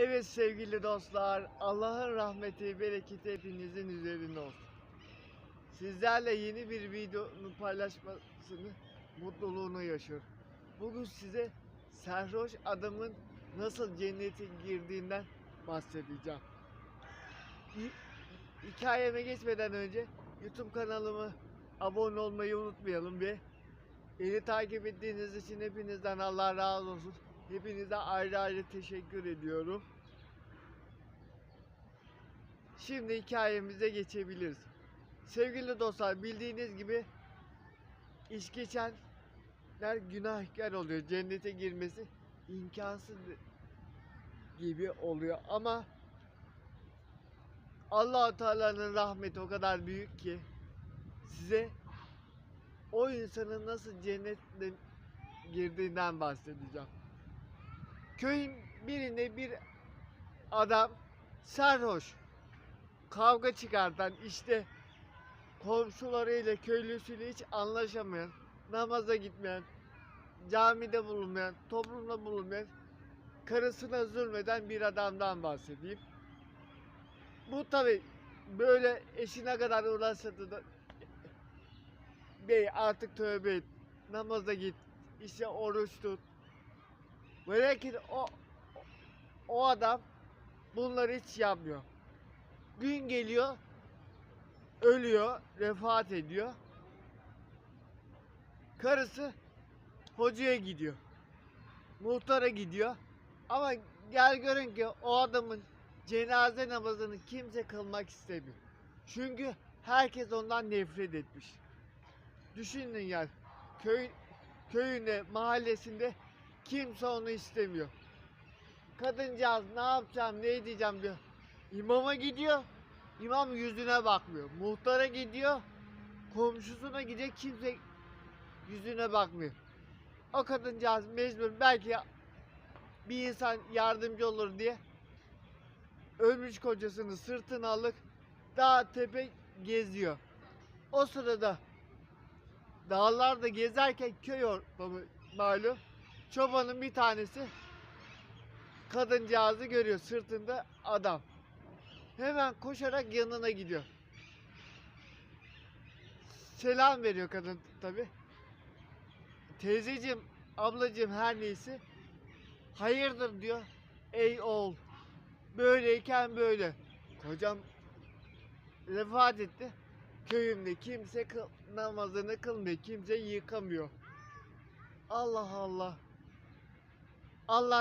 Evet sevgili dostlar, Allah'ın rahmeti, bereketi hepinizin üzerine olsun. Sizlerle yeni bir videonun paylaşmasını, mutluluğunu yaşıyorum. Bugün size serhoş adamın nasıl cennete girdiğinden bahsedeceğim. Hi- Hikayeme geçmeden önce YouTube kanalımı abone olmayı unutmayalım bir. Beni takip ettiğiniz için hepinizden Allah razı olsun. Hepinize ayrı ayrı teşekkür ediyorum. Şimdi hikayemize geçebiliriz. Sevgili dostlar bildiğiniz gibi içki içenler günahkar oluyor. Cennete girmesi imkansız gibi oluyor ama allah Teala'nın rahmeti o kadar büyük ki size o insanın nasıl cennetle girdiğinden bahsedeceğim. Köyün birinde bir adam sarhoş kavga çıkartan işte komşularıyla köylüsüyle hiç anlaşamayan namaza gitmeyen camide bulunmayan toplumda bulunmayan karısına zulmeden bir adamdan bahsedeyim. Bu tabi böyle eşine kadar ulaşsa da bey artık tövbe et namaza git işte oruç tut ve o o adam bunları hiç yapmıyor. Gün geliyor, ölüyor, vefat ediyor. Karısı hocaya gidiyor. Muhtara gidiyor. Ama gel görün ki o adamın cenaze namazını kimse kılmak istemiyor. Çünkü herkes ondan nefret etmiş. Düşünün yani köy köyünde, mahallesinde kimse onu istemiyor. Kadıncağız ne yapacağım, ne edeceğim diyor. İmama gidiyor, imam yüzüne bakmıyor. Muhtara gidiyor, komşusuna gidecek kimse yüzüne bakmıyor. O kadıncağız mecbur belki bir insan yardımcı olur diye ölmüş kocasını sırtına alıp dağ tepe geziyor. O sırada dağlarda gezerken köy ortamı malum çobanın bir tanesi kadıncağızı görüyor sırtında adam. Hemen koşarak yanına gidiyor. Selam veriyor kadın tabi. Teyzeciğim, ablacığım her neyse. Hayırdır diyor. Ey oğul. Böyleyken böyle. Kocam vefat etti. Köyümde kimse kıl, namazını kılmıyor. Kimse yıkamıyor. Allah Allah. Allah